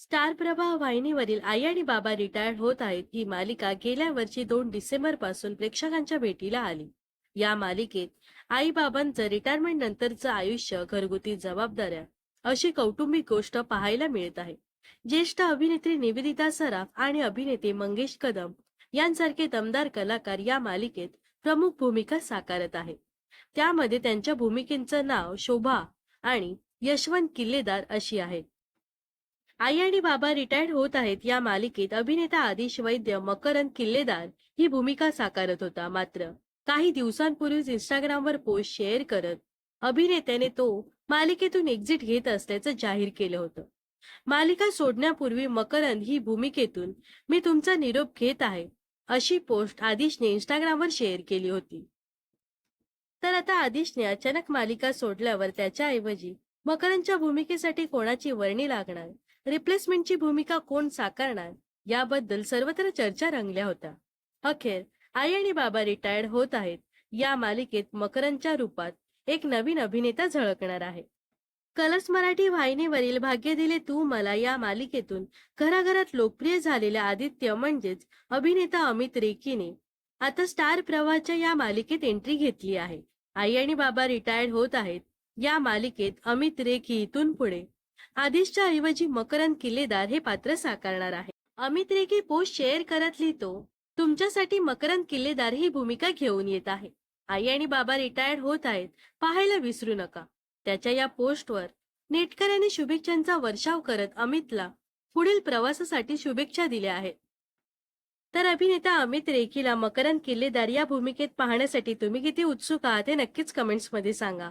Star प्रभा वाहिनीवरील आई आणि बाबा रिटायर्ड होत आहेत. ही मालिका गेल्या वर्षी दोन डिसेंबरपासून प्रेक्षकांच्या भेटीला आली. या मालिकेत आई बाबांचं रिटायरमेंट नंतरचं आयुष्य घरगुती जबाबदाऱ्या अशी कौटुंबिक गोष्ट पाहायला मिळत आहे. ज्येष्ठ अभिनेत्री निवेदिता सराफ आणि अभिनेते मंगेश कदम यांसारखे दमदार कलाकार या मालिकेत प्रमुख भूमिका साकारत आहेत. त्यामध्ये त्यांच्या भूमिकेचं नाव शोभा आणि यशवंत किल्लेदार अशी आहे आई आणि बाबा रिटायर्ड होत आहेत. या मालिकेत अभिनेता आदिश वैद्य मकरंद किल्लेदार ही भूमिका साकारत होता. मात्र काही दिवसांपूर्वीच इंस्टाग्रामवर पोस्ट शेअर करत अभिनेत्याने तो मालिकेतून एक्झिट घेत असल्याचं जाहीर केलं होतं. मालिका सोडण्यापूर्वी मकरंद ही भूमिकेतून मी तुमचा निरोप घेत आहे अशी पोस्ट आदिशने इंस्टाग्रामवर शेअर केली होती. तर आता आदिशने अचानक मालिका सोडल्यावर त्याच्याऐवजी मकरांच्या भूमिकेसाठी कोणाची वर्णी लागणार? रिप्लेसमेंटची भूमिका कोण साकारणार? याबद्दल सर्वत्र चर्चा रंगल्या होत्या. अखेर आई आणि बाबा रिटायर्ड होत आहेत. या मालिकेत मकरंदच्या रूपात एक नवीन अभिनेता झळकणार आहे. कलर्स मराठी वाहिनीवरील भाग्य दिले तू मला या मालिकेतून. घराघरात लोकप्रिय झालेल्या आदित्य म्हणजेच अभिनेता अमित रेकीने. आता स्टार प्रवाहाच्या या मालिकेत एंट्री घेतली आहे. आई आणि बाबा रिटायर्ड होत आहेत. या मालिकेत अमित रेखी इथून पुढे. आदिशच्या ऐवजी मकरंद किल्लेदार हे पात्र साकारणार आहे. अमित रेखी पोस्ट शेअर करत लिहितो तुमच्यासाठी मकरंद किल्लेदार ही भूमिका घेऊन येत आहे. आई आणि बाबा रिटायर्ड होत आहेत पाहायला विसरू नका. त्याच्या या पोस्टवर नेटकऱ्यांनी शुभेच्छांचा वर्षाव करत अमितला पुढील प्रवासासाठी शुभेच्छा दिल्या आहेत. तर अभिनेता अमित रेखीला मकरंद किल्लेदार या भूमिकेत पाहण्यासाठी तुम्ही किती उत्सुक आहात हे नक्कीच कमेंट्समध्ये सांगा.